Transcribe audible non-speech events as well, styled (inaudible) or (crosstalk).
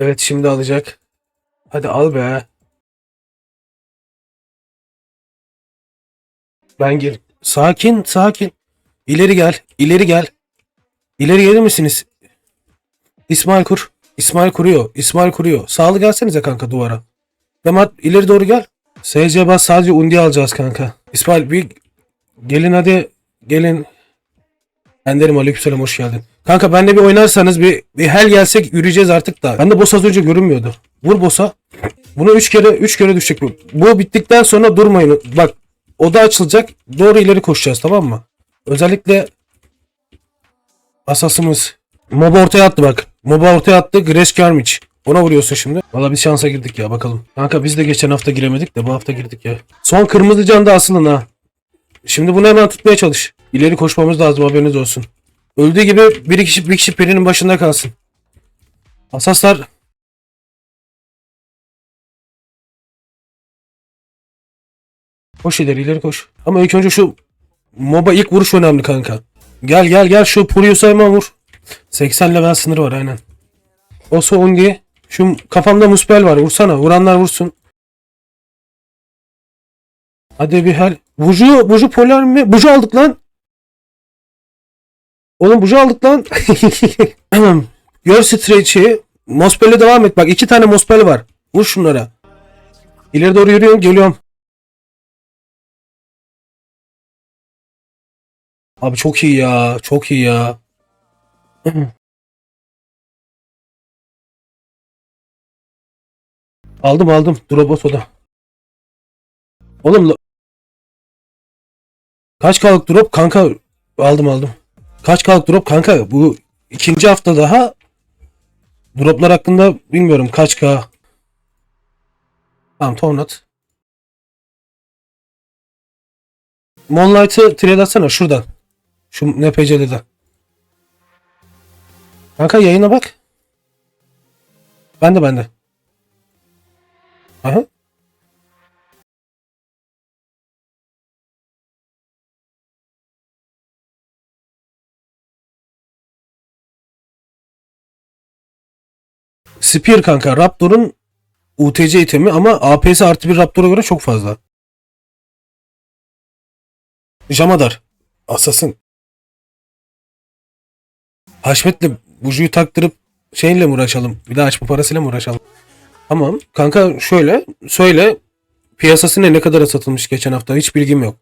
Evet şimdi alacak. Hadi al be. Ben gir. Sakin sakin. İleri gel. ileri gel. İleri gelir misiniz? İsmail kur. İsmail kuruyor. İsmail kuruyor. Sağlı gelsenize kanka duvara. Demat ileri doğru gel. SC bas sadece undi alacağız kanka. İsmail bir gelin hadi gelin. Ben derim aleykümselam hoş geldin. Kanka benle bir oynarsanız bir, bir hel gelsek yürüyeceğiz artık da. Ben de boss az önce görünmüyordu. Vur boss'a. Bunu 3 kere 3 kere düşecek bu. Bu bittikten sonra durmayın. Bak oda açılacak. Doğru ileri koşacağız tamam mı? Özellikle asasımız. Moba ortaya attı bak. Moba ortaya attı. Greş Kermiç. Ona vuruyorsun şimdi. Valla biz şansa girdik ya bakalım. Kanka biz de geçen hafta giremedik de bu hafta girdik ya. Son kırmızı can da asılın ha. Şimdi bunu hemen tutmaya çalış. İleri koşmamız lazım haberiniz olsun. Öldüğü gibi bir kişi bir kişi perinin başında kalsın. Asaslar Koş ileri ileri koş. Ama ilk önce şu MOBA ilk vuruş önemli kanka. Gel gel gel şu Purius'a hemen vur. 80 level sınırı var aynen. Oso Undi. Şu kafamda muspel var vursana. Vuranlar vursun. Hadi bir hel. Buju, Buju polar mi? Buju aldık lan. Oğlum Buju aldık lan. (laughs) Gör Stretch'i. Mospel'e devam et. Bak iki tane Mospel var. Vur şunlara. İleri doğru yürüyorum. Geliyorum. Abi çok iyi ya. Çok iyi ya. (clears throat) aldım aldım. Droboto'da. Oğlum la- Kaç kalık drop kanka aldım aldım. Kaç kalık drop kanka bu ikinci hafta daha droplar hakkında bilmiyorum kaç k. Tamam Tornat. Moonlight'ı trade atsana şuradan. Şu NPC'den. Kanka yayına bak. Ben de ben de. Aha. Spear kanka Raptor'un UTC itemi ama APS artı bir Raptor'a göre çok fazla. Jamadar. Asasın. Haşmet'le Buju'yu taktırıp şeyle mi uğraşalım? Bir daha açma parasıyla mı uğraşalım? Tamam. Kanka şöyle söyle piyasası ne ne kadara satılmış geçen hafta hiç bilgim yok.